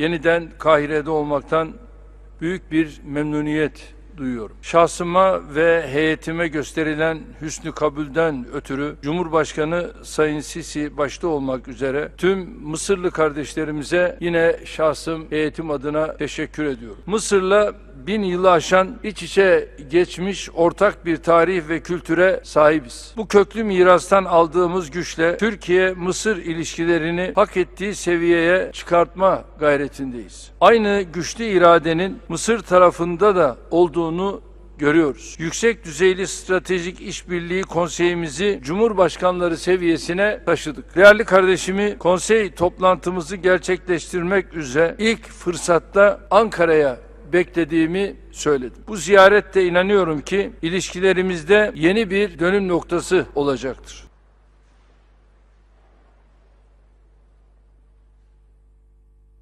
yeniden Kahire'de olmaktan büyük bir memnuniyet duyuyorum. Şahsıma ve heyetime gösterilen hüsnü kabulden ötürü Cumhurbaşkanı Sayın Sisi başta olmak üzere tüm Mısırlı kardeşlerimize yine şahsım heyetim adına teşekkür ediyorum. Mısır'la bin yılı aşan iç içe geçmiş ortak bir tarih ve kültüre sahibiz. Bu köklü mirastan aldığımız güçle Türkiye-Mısır ilişkilerini hak ettiği seviyeye çıkartma gayretindeyiz. Aynı güçlü iradenin Mısır tarafında da olduğunu görüyoruz. Yüksek düzeyli stratejik işbirliği konseyimizi Cumhurbaşkanları seviyesine taşıdık. Değerli kardeşimi konsey toplantımızı gerçekleştirmek üzere ilk fırsatta Ankara'ya beklediğimi söyledim. Bu ziyarette inanıyorum ki ilişkilerimizde yeni bir dönüm noktası olacaktır.